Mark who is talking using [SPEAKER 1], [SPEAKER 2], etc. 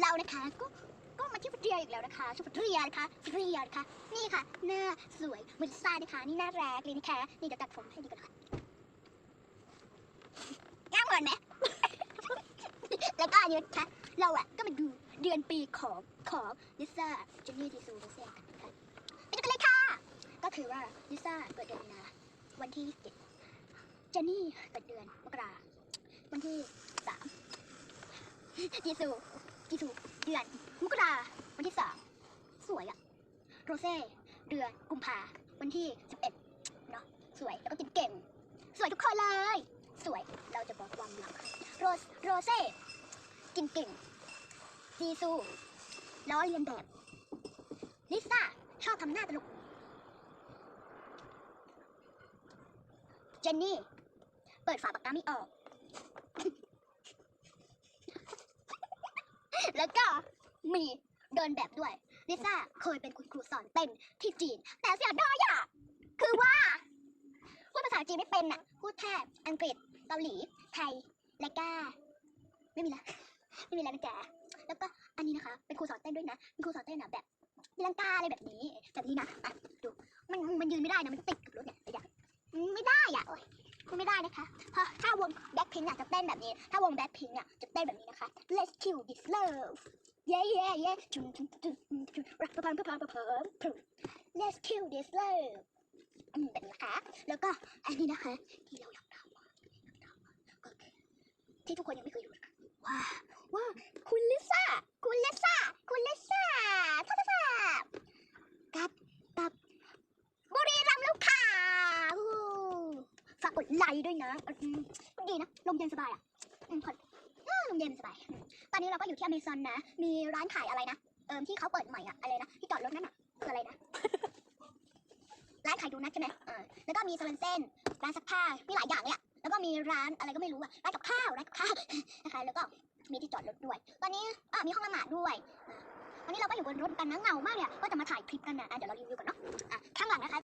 [SPEAKER 1] เรานะคะก็ก็มาที่พัทยอีกแล้วนะคะชุดพัทยนะคะพัทยนะคะนี่ค่ะ หน้าสวยเหมือนทรานะคะนี่หน่าแรกเลยนะคะนี่เดี๋ยวตัดผมให้ดีก่อนค่ะหน้าเหมือนไหม แล้วก็อันนี้นะคะเราอะก็มาดูเดือนปีของของลิซ่าเจนนี่จีซูโรเซ่กันนะคะไปดูกันเลยค่ะ ก็คือว่าลิซ่าเกิดเดือนมีนาวันที่เจ็ดเจนนี่เกิดเดือนมกราวันที่สามจีซู จีซูเดือนมกราวันที่สามสวยอะโรเซ่เดือนกุมภาวันที่สิบเอ็ดเนาะสวยแล้วก็กินเก่ง สวยทุกคนเลย สวยเราจะบอกความลับโรสโรเซ่กินเก่งจีซูล้อเลียนแบบลิซ่าชอบทำหน้าตลกเจนนี่ เปิดฝาปากกาไม่ออก แล้วก็มีเดินแบบด้วยลิซ่าเคยเป็นคุณครูสอนเต้นที่จีน แต่เสียดายอะคือว่า พูดภาษาจีนไม่เป็นน่ะพูดแค่อังกฤษเกาหลี ไทย และก็ไม่มีละไม่มีแล้วนะจ๊ะแล้วก็อันนี้นะคะ เป็นครูสอนเต้นด้วยนะเป็นครูสอนเต้นนะแบบตีลังกาอะไรแบบนี้แบบนี้นะอะดูมันมันยืนไม่ได้นะมันติดกับรถเนี่ยระยะอืมไม่ได้อะโอ้ยมันไม่ได้นะคะเพราะถ้าวง แบ็คพิงอะจะเต้นแบบนี้ ถ้าวงแบ็คพิงอะจะเต้นแบบนี้นะคะ Let's kill this love yeah yeah yeah จุมจุมจุมจุมจุมรักประพันธ์ประพันธ์ประพันธ์ Let's kill this love อืมแบบนี้นะคะ แล้วก็อันนี้นะคะที่เราอยากทำก็คือที่ทุกคนยังไม่เคยดูนะคะว่าว่าคุณลิสา คุณลิซ่า คุณลิซ่าท่าท่าท่ากับกับบุรีรัมย์ลูกค้าอู้ฝากกดไลค์ด้วยนะดีนะลมเย็นสบายอะอืมคนลมเย็นสบาย ตอนนี้เราก็อยู่ที่อเมซอนนะ มีร้านขายอะไรนะ เอิมที่เขาเปิดใหม่อะอะไรนะที่จอดรถนั่นอะคืออะไรนะร้านขายดูนัทใช่ไหมเออแล้วก็มีเซเว่นเซนร้านซักผ้า มีหลายอย่างเลยอะแล้วก็มีร้านอะไรก็ไม่รู้อะร้านกับข้าวร้านกับข้าวนะคะ แล้วก็มีที่จอดรถด้วย ตอนนี้อะมีห้องละหมาดด้วยอะวันนี้เราก็อยู่บนรถกันนะเหงามากเลยอะก็จะมาถ่ายคลิปกันนะเดี๋ยวเรารีวิวกันเนาะข้างหลังนะคะ